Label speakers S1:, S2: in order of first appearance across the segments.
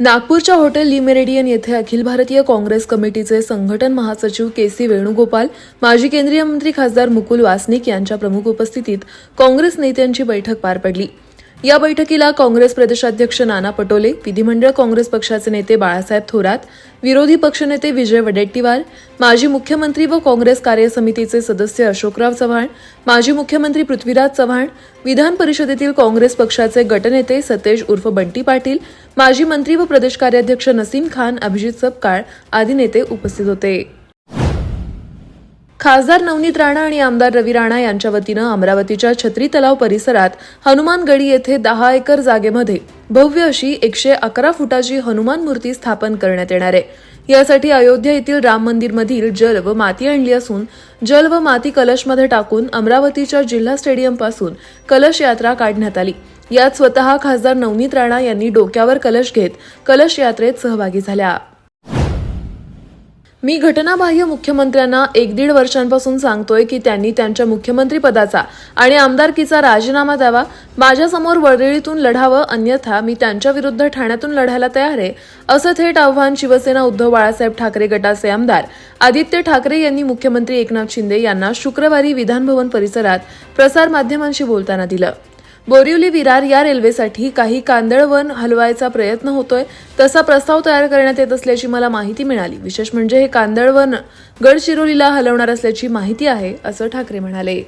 S1: नागपूरच्या हॉटेल लिमेरेडियन येथे अखिल भारतीय काँग्रेस कमिटीचे संघटन महासचिव के सी वेणुगोपाल माजी केंद्रीय मंत्री खासदार मुकुल वासनिक यांच्या प्रमुख उपस्थितीत काँग्रेस नेत्यांची बैठक पार पडली. या बैठकीला काँग्रेस प्रदेशाध्यक्ष नाना पटोले विधिमंडळ काँग्रेस पक्षाचे नेते बाळासाहेब थोरात विरोधी पक्षनेते विजय वडेट्टीवार माजी मुख्यमंत्री व काँग्रेस कार्यसमितीचे सदस्य अशोकराव चव्हाण माजी मुख्यमंत्री पृथ्वीराज चव्हाण विधान परिषदेतील काँग्रेस पक्षाचे गटनेते सतेज उर्फ बंटी पाटील माजी मंत्री व प्रदेश कार्याध्यक्ष नसीम खान अभिजित सपकाळ आदी नेते उपस्थित होते. खासदार नवनीत राणा आणि आमदार रवी राणा यांच्या वतीनं अमरावतीच्या छत्री तलाव परिसरात हनुमान गडी येथे दहा एकर जागेमध्ये भव्य अशी एकशे अकरा फुटाची हनुमान मूर्ती स्थापन करण्यात येणार आहे. यासाठी अयोध्या येथील राम मंदिरमधील जल व माती आणली असून जल व माती कलशमध्ये टाकून अमरावतीच्या जिल्हा स्टेडियमपासून कलश यात्रा काढण्यात आली. यात स्वतः खासदार नवनीत राणा यांनी डोक्यावर कलश घेत कलश यात्रेत सहभागी झाल्या. मी घटनाबाह्य मुख्यमंत्र्यांना एक दीड वर्षांपासून सांगतोय की त्यांनी त्यांच्या मुख्यमंत्री पदाचा आणि आमदारकीचा राजीनामा द्यावा. माझ्यासमोर वरळीतून लढावं अन्यथा मी त्यांच्या विरुद्ध ठाण्यातून लढायला तयार आहे असं थेट आव्हान शिवसेना उद्धव बाळासाहेब ठाकरे गटाचे आमदार आदित्य ठाकरे यांनी मुख्यमंत्री एकनाथ शिंदे यांना शुक्रवारी विधानभवन परिसरात प्रसारमाध्यमांशी बोलताना दिलं. बोरिवली विरार या रेल्वेसाठी काही कांदळवन हलवायचा प्रयत्न होतोय. तसा प्रस्ताव तयार करण्यात येत असल्याची मला माहिती मिळाली. विशेष म्हणजे हे कांदळवन गडचिरोलीला हलवणार असल्याची माहिती आहे असं ठाकरे म्हणाले.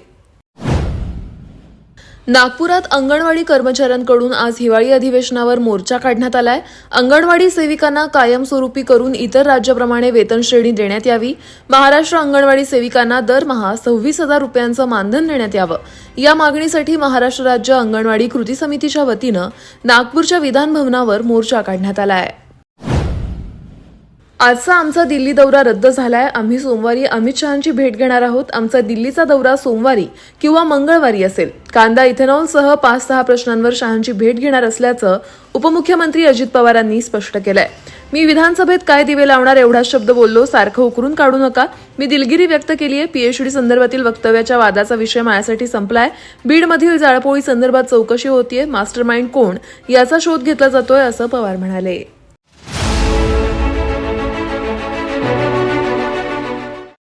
S1: नागपुरात अंगणवाडी कर्मचाऱ्यांकडून आज हिवाळी अधिवेशनावर मोर्चा काढण्यात आलाय. अंगणवाडी सेविकांना कायमस्वरूपी करून इतर राज्याप्रमाणे वेतन श्रेणी देण्यात यावी. महाराष्ट्र अंगणवाडी सेविकांना दरमहा सव्वीस हजार रुपयांचं मानधन देण्यात यावं. या मागणीसाठी महाराष्ट्र राज्य अंगणवाडी कृती समितीच्या वतीनं नागपूरच्या विधान भवनावर मोर्चा काढण्यात आलाय. आजचा आमचा दिल्ली दौरा रद्द झालाय. आम्ही सोमवारी अमित शहांची भेट घेणार आहोत. आमचा दिल्लीचा दौरा सोमवारी किंवा मंगळवारी असेल. कांदा इथेनॉलसह पाच सहा प्रश्नांवर शहांची भेट घेणार असल्याचं उपमुख्यमंत्री अजित पवारांनी स्पष्ट केलंय. मी विधानसभेत काय दिवे लावणार एवढाच शब्द बोललो सारखं उकरून काढू नका. मी दिलगिरी व्यक्त केली आहे पीएचडी संदर्भातील वक्तव्याच्या वादाचा विषय माझ्यासाठी संपलाय. बीडमधील जाळपोळी संदर्भात चौकशी होतीये. मास्टर माइंड कोण? याचा शोध घेतला जातोय असं पवार म्हणाले.